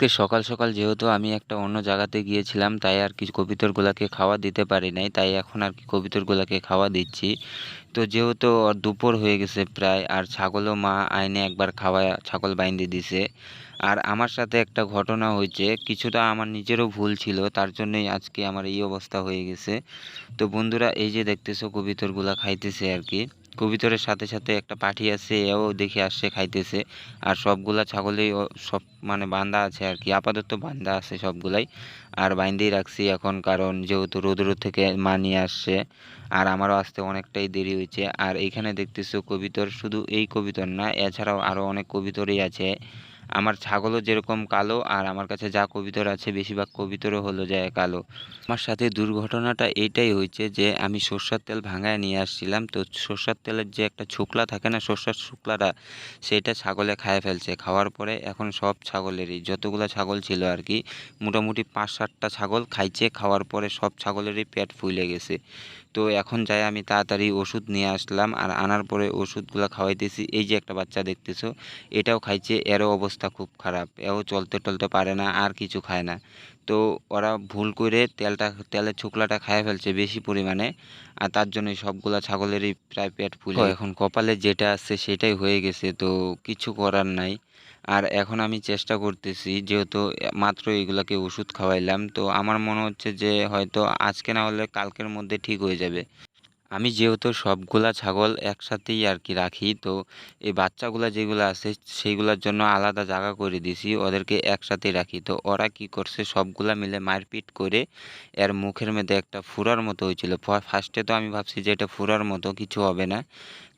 আজকে সকাল সকাল যেহেতু আমি একটা অন্য জায়গাতে গিয়েছিলাম, তাই আর কি কবিতরগুলোকে খাওয়া দিতে পারি নাই, তাই এখন আর কি কবিতরগুলোকে খাওয়া দিচ্ছি। তো যেহেতু দুপুর হয়ে গেছে প্রায়, আর ছাগলও মা আইনে একবার খাওয়া ছাগল বাইন্দে দিছে। আর আমার সাথে একটা ঘটনা হয়েছে, কিছুটা আমার নিজেরও ভুল ছিল, তার জন্যই আজকে আমার এই অবস্থা হয়ে গেছে। তো বন্ধুরা, এই যে দেখতেছো কবিতরগুলা খাইতেছে আর কি। কবিতরের সাথে সাথে একটা পাঠি আছে, এও দেখি আসছে, খাইতেছে। আর সবগুলা ছাগলেই সব মানে বান্ধা আছে আর কি, আপাতত বান্ধা আছে সবগুলাই। আর বাইন্দেই রাখছি এখন কারণ যেহেতু রোদ রোদ থেকে মানিয়ে আসছে, আর আমারও আসতে অনেকটাই দেরি হয়েছে। আর এইখানে দেখতেছো কবিতর শুধু এই কবিতর না, এছাড়াও আরও অনেক কবিতরই আছে। আমার ছাগলও যেরকম কালো আর আমার কাছে যা কবিতর আছে বেশিরভাগ কবিতরও হলো যায় কালো। আমার সাথে দুর্ঘটনাটা এইটাই হয়েছে যে আমি সর্ষার তেল ভাঙায় নিয়ে আসছিলাম। তো সর্ষার তেলের যে একটা শুকলা থাকে না, সর্ষার শুকলাটা, সেটা ছাগলে খায় ফেলছে। খাওয়ার পরে এখন সব ছাগলেরই, যতগুলো ছাগল ছিল আর কি, মোটামুটি পাঁচ সাতটা ছাগল খাইছে। খাওয়ার পরে সব ছাগলেরই পেট ফুলে গেছে। তো এখন যাই আমি তাড়াতাড়ি ওষুধ নিয়ে আসলাম আর আনার পরে ওষুধগুলো খাওয়াইতেছি এই যে একটা বাচ্চা দেখতেছো, এটাও খাইছে, এরও অবস্থা খুব খারাপ, এও চলতে টলতে পারে না, আর কিছু খায় না। তো ওরা ভুল করে তেলটা, তেলের শুকলাটা খাইয়ে ফেলছে বেশি পরিমাণে, আর তার জন্যই সবগুলা ছাগলেরই প্রায় পেট ফুলে। এখন কপালে যেটা আছে সেটাই হয়ে গেছে, তো কিছু করার নাই। আর এখন আমি চেষ্টা করতেছি, যেহেতু মাত্র এগুলাকে ওষুধ খাওয়াইলাম, তো আমার মনে হচ্ছে যে হয়তো আজকে না হলে কালকের মধ্যে ঠিক হয়ে যাবে। আমি যেহেতু সবগুলা ছাগল একসাথেই আর কি রাখি, তো এই বাচ্চাগুলা যেগুলো আছে সেইগুলোর জন্য আলাদা জায়গা করে দিছি, ওদেরকে একসাথেই রাখি। তো ওরা কি করছে, সবগুলা মিলে মারপিট করে এর মুখের মধ্যে একটা ফুরার মতো হয়েছিল। ফার্স্টে তো আমি ভাবছি যে এটা ফুরার মতো, কিছু হবে না।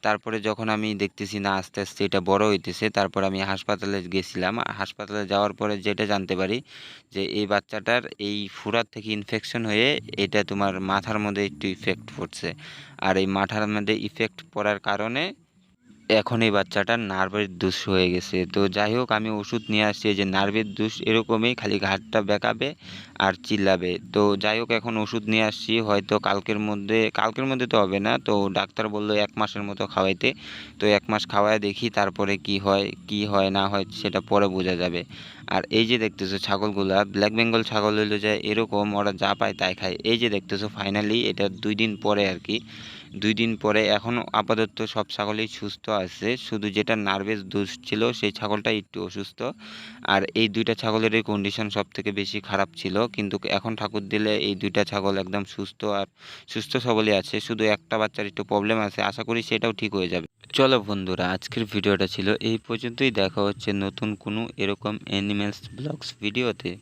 তারপরে যখন আমি দেখতেছি, না, আস্তে আস্তে এটা বড় হইতেছে, তারপর আমি হাসপাতালে গেছিলাম। হাসপাতালে যাওয়ার পরে যেটা জানতে পারি যে, এই বাচ্চাটার এই ফুরার থেকে ইনফেকশন হয়ে এটা তোমার মাথার মধ্যে একটু ইফেক্ট পড়ছে। আর এই মাথার মধ্যে ইফেক্ট পড়ার কারণে এখন এই বাচ্চাটার নার্ভের দোষ হয়ে গেছে। তো যাই হোক আমি ওষুধ নিয়ে আসছি যে নার্ভের দোষ এরকমই খালি ঘাটটা বেঁকাবে আর চিল্লাবে। তো যাই হোক এখন ওষুধ নিয়ে আসছি, হয়তো কালকের মধ্যে কালকের মধ্যে তো হবে না, তো ডাক্তার বলল এক মাসের মতো খাওয়াইতে। তো এক মাস খাওয়ায় দেখি তারপরে কি হয় কি হয়, না হয়, সেটা পরে বোঝা যাবে। আর এই যে দেখতেছো ছাগলগুলা ব্ল্যাক বেঙ্গল ছাগল হইল যে এরকম, ওরা যা পায় তাই খায়। এই যে দেখতেছো ফাইনালি এটা দুই দিন পরে আর কি। দুই দিন পরে এখন আপাতত সব ছাগলই সুস্থ আছে। শুধু যেটা নার্ভেস দোষ ছিল, সেই ছাগলটা একটু অসুস্থ। আর এই দুইটা ছাগলেরই কন্ডিশন সব থেকে বেশি খারাপ ছিল। কিন্তু এখন ঠাকুর দিলে এই দুইটা ছাগল একদম সুস্থ আর সুস্থ সবলই আছে। শুধু একটা বাচ্চার একটু প্রবলেম আছে। আশা করি সেটাও ঠিক হয়ে যাবে। চলো বন্ধুরা, আজকের ভিডিওটা ছিল এই পর্যন্তই। দেখা হচ্ছে নতুন কোনো এরকম অ্যানিমেলস ব্লগস ভিডিওতে